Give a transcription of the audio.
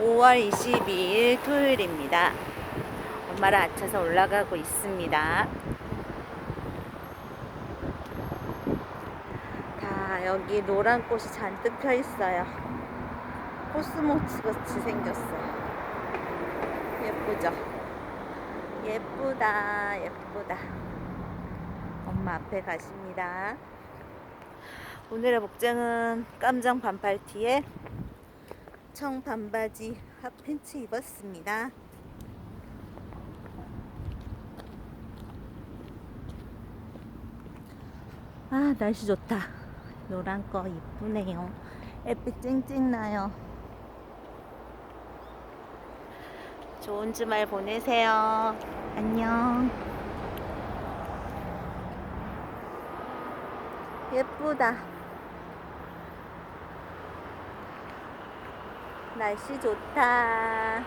5월 22일 토요일입니다. 엄마를 아쳐서 올라가고 있습니다. 다 여기 노란 꽃이 잔뜩 펴 있어요. 코스모스 같이 생겼어요. 예쁘죠? 예쁘다, 예쁘다. 엄마 앞에 가십니다. 오늘의 복장은 깜장 반팔 티에 청 반바지 핫팬츠 입었습니다. 아 날씨 좋다. 노란 거 이쁘네요. 햇빛 쨍쨍 나요. 좋은 주말 보내세요. 안녕. 예쁘다. 날씨 좋다.